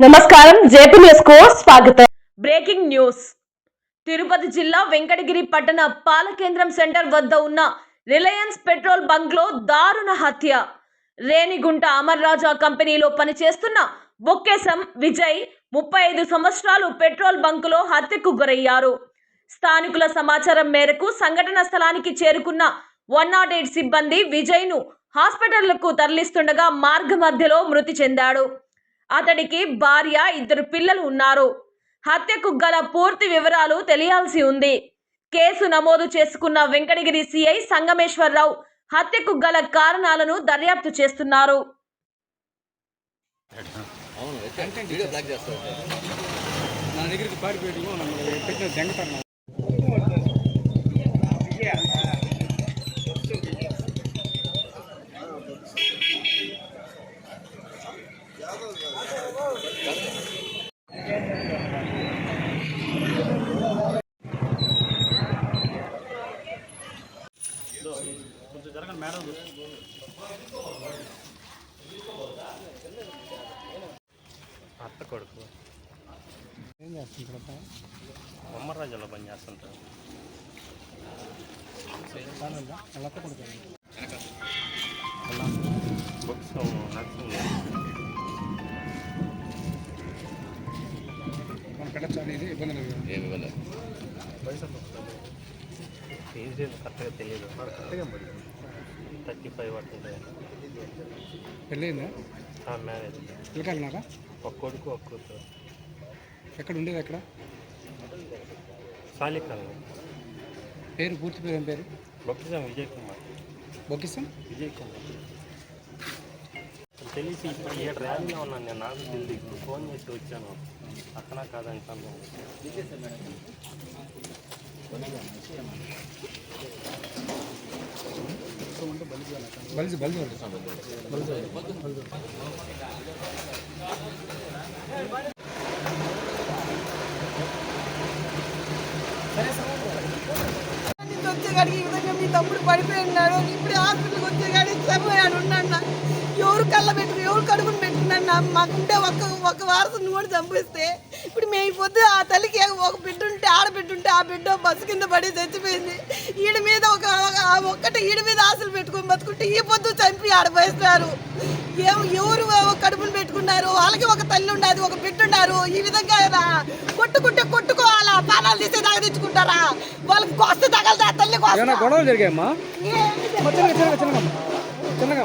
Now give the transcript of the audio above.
నమస్కారం జేపీ న్యూస్కు స్వాగతం. Breaking news. తిరుపతి జిల్లా వెంకటగిరి పట్టణ పాలకేంద్రం సెంటర్ వద్ద ఉన్న రిలయన్స్ పెట్రోల్ బంక్లో దారుణ హత్య. రేణిగుంట అమర్ రాజా కంపెనీలో పనిచేస్తున్న బొక్కేశం విజయ్ ముప్పై ఐదు సంవత్సరాలు పెట్రోల్ బంకులో హత్యకు గురయ్యారు. స్థానికుల సమాచారం మేరకు సంఘటన స్థలానికి చేరుకున్న వన్ నాట్ ఎయిట్ సిబ్బంది విజయ్ను హాస్పిటల్కు తరలిస్తుండగా మార్గ మధ్యలో మృతి చెందాడు. అతడికి భార్య ఇద్దరు పిల్లలు ఉన్నారు. హత్యకు గల పూర్తి వివరాలు తెలియాల్సి ఉంది. కేసు నమోదు చేసుకున్న వెంకటగిరి సిఐ సంగమేశ్వరరావు హత్యకు గల కారణాలను దర్యాప్తు చేస్తున్నారు. నా దగ్గరికి పారిపోయి పెట్టిన అత్త కొడుకు. ఏం చేస్తుంటారప్ప బొమ్మరాజులో పని చేస్తుంటారు అలా కొడుతుంది బుక్స్ నర్సింగ్ మన పెట్టచ్చు ఇది ఇబ్బంది లేదు ఏమి ఇవ్వలేదు ఫీజు కరెక్ట్గా తెలియదు థర్టీ ఫైవ్ అట్లా పెళ్ళయిందా? మ్యారేజ్. పిల్లకాయలున్నారా? ఒక కొడుకు ఒక కూతురు. ఎక్కడ ఉండేది ఎక్కడ సాలికల్ పేరు పూర్తి పేరు ఏం పేరు? బొక్కిజం విజయ్ కుమార్. బొక్కిస్తాం విజయ్ కుమార్. తెలిసి ఇప్పుడు ఏ ర్యాలీలో ఉన్నాను నేను నాకు ఇప్పుడు ఫోన్ చేసి వచ్చాను. అక్కన కాదంటాను బలిసి బలిసి వచ్చేగాడికి ఈ విధంగా మీ తమ్ముడు పడిపోయి ఉన్నాడు. ఇప్పుడు హాస్పిటల్కి వచ్చేగాడి. సమయాన్ని ఉన్నాడు ఎవరు కళ్ళ పెట్టుకు ఎవరు కడుపుని పెట్టుకున్నా మాకుంటే ఒక్క ఒక్క వారసుని కూడా చంపిస్తే ఇప్పుడు మేము పొద్దు ఆ తల్లికి ఒక బిడ్డ ఉంటే ఆడబిడ్డ ఉంటే ఆ బిడ్డ బస్సు కింద పడి చచ్చిపోయింది. ఈడ మీద ఒక ఒక్కటి ఈడ మీద ఆశలు పెట్టుకొని బతుకుంటే ఈ పొద్దు చంపి ఆడపోయిస్తారు ఏం ఎవరు కడుపులు పెట్టుకున్నారు? వాళ్ళకి ఒక తల్లి ఉండదు ఒక బిడ్డ ఉన్నారు ఈ విధంగా కొట్టుకుంటే కొట్టుకోవాలా? పానాలు తీసే దాకా తెచ్చుకుంటారా? వాళ్ళకి కోస్తే తగలదా? తల్లి గొడవలు జరిగాయమ్మా? చిన్నగా చిన్నగా చిన్నగా